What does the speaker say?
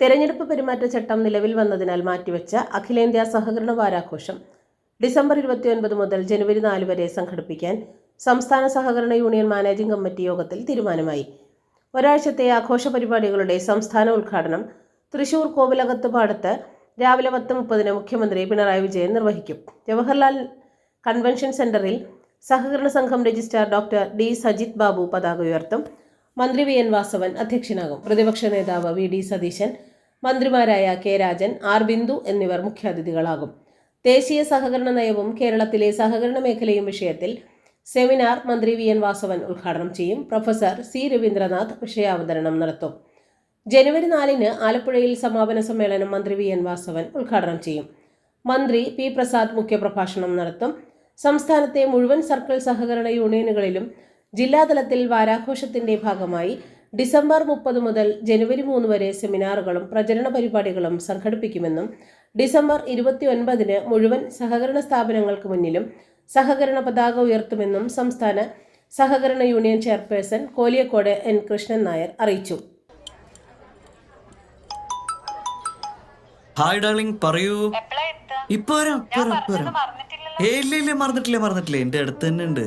തെരഞ്ഞെടുപ്പ് പെരുമാറ്റച്ചട്ടം നിലവിൽ വന്നതിനാൽ മാറ്റിവെച്ച അഖിലേന്ത്യാ സഹകരണ വാരാഘോഷം ഡിസംബർ ഇരുപത്തിയൊൻപത് മുതൽ ജനുവരി നാല് വരെ സംഘടിപ്പിക്കാൻ സംസ്ഥാന സഹകരണ യൂണിയൻ മാനേജിംഗ് കമ്മിറ്റി യോഗത്തിൽ തീരുമാനമായി. ഒരാഴ്ചത്തെ ആഘോഷ പരിപാടികളുടെ സംസ്ഥാന ഉദ്ഘാടനം തൃശൂർ കോവിലകത്ത് പാടത്ത് രാവിലെ പത്ത് മുപ്പതിന് മുഖ്യമന്ത്രി പിണറായി വിജയൻ നിർവഹിക്കും. ജവഹർലാൽ കൺവെൻഷൻ സെന്ററിൽ സഹകരണ സംഘം registrar doctor D Sajith Babu പതാക ഉയർത്തും. മന്ത്രി വി എൻ വാസവൻ അധ്യക്ഷനാകും. പ്രതിപക്ഷ നേതാവ് വി ഡി സതീശൻ മന്ത്രിമാരായ കെ രാജൻ ആർ ബിന്ദു എന്നിവർ മുഖ്യാതിഥികളാകും. ദേശീയ സഹകരണ നയവും കേരളത്തിലെ സഹകരണ മേഖലയും വിഷയത്തിൽ സെമിനാർ മന്ത്രി വി എൻ വാസവൻ ഉദ്ഘാടനം ചെയ്യും. പ്രൊഫസർ സി രവീന്ദ്രനാഥ് വിഷയാവതരണം നടത്തും. ജനുവരി നാലിന് ആലപ്പുഴയിൽ സമാപന സമ്മേളനം മന്ത്രി വി എൻ വാസവൻ ഉദ്ഘാടനം ചെയ്യും. മന്ത്രി പി പ്രസാദ് മുഖ്യപ്രഭാഷണം നടത്തും. സംസ്ഥാനത്തെ മുഴുവൻ സർക്കിൾ സഹകരണ യൂണിയനുകളിലും ജില്ലാതലത്തിൽ വാരാഘോഷത്തിന്റെ ഭാഗമായി ഡിസംബർ മുപ്പത് മുതൽ ജനുവരി മൂന്ന് വരെ സെമിനാറുകളും പ്രചരണ പരിപാടികളും സംഘടിപ്പിക്കുമെന്നും ഡിസംബർ ഇരുപത്തിയൊൻപതിന് മുഴുവൻ സഹകരണ സ്ഥാപനങ്ങൾക്ക് മുന്നിലും സഹകരണ പതാക ഉയർത്തുമെന്നും സംസ്ഥാന സഹകരണ union chairperson Koliyakode N Krishnan Nair അറിയിച്ചു. ഹായ് ഡാർലിംഗ് പറയൂ? ഇപ്പൊ വരാം ഇപ്പൊ വരാം ഇപ്പൊ വരാം. മറന്നിട്ടില്ലല്ലോ ഏയ് ഇല്ല ഇല്ല മറന്നിട്ടില്ല മറന്നിട്ടില്ല. എന്റെ അടുത്ത് തന്നെ ഉണ്ട്.